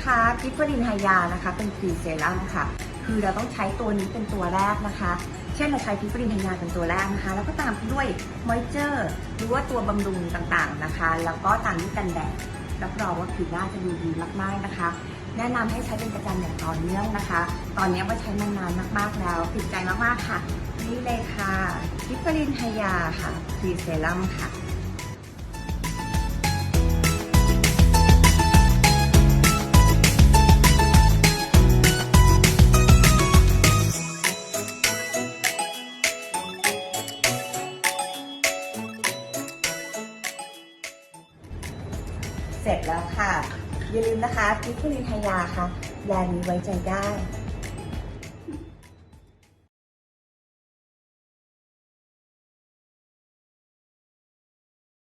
นะคะพิฟรินไฮยานะคะ เป็นครีมเซรั่มค่ะ คือเราต้องใช้ตัวนี้เป็นตัวแรกนะคะ เช่นเราใช้พิฟรินไฮยาเป็นตัวแรกนะคะ แล้วก็ตามด้วยมอยเจอร์หรือว่าตัวบำรุงต่างๆนะคะ แล้วก็ตามด้วยกันแดดรับรองว่าผิวหน้าจะดูดีมากๆนะคะ แนะนำให้ใช้เป็นประจำอย่างต่อเนื่องนะคะ ตอนนี้ว่าใช้มานานมากๆแล้วติดใจมากๆค่ะ นี่เลยค่ะพิฟรินไฮยาค่ะครีเซรั่มค่ะ เสร็จแล้วค่ะ อย่าลืมนะคะพิฟลิทยาค่ะยานี้ไว้ใจได้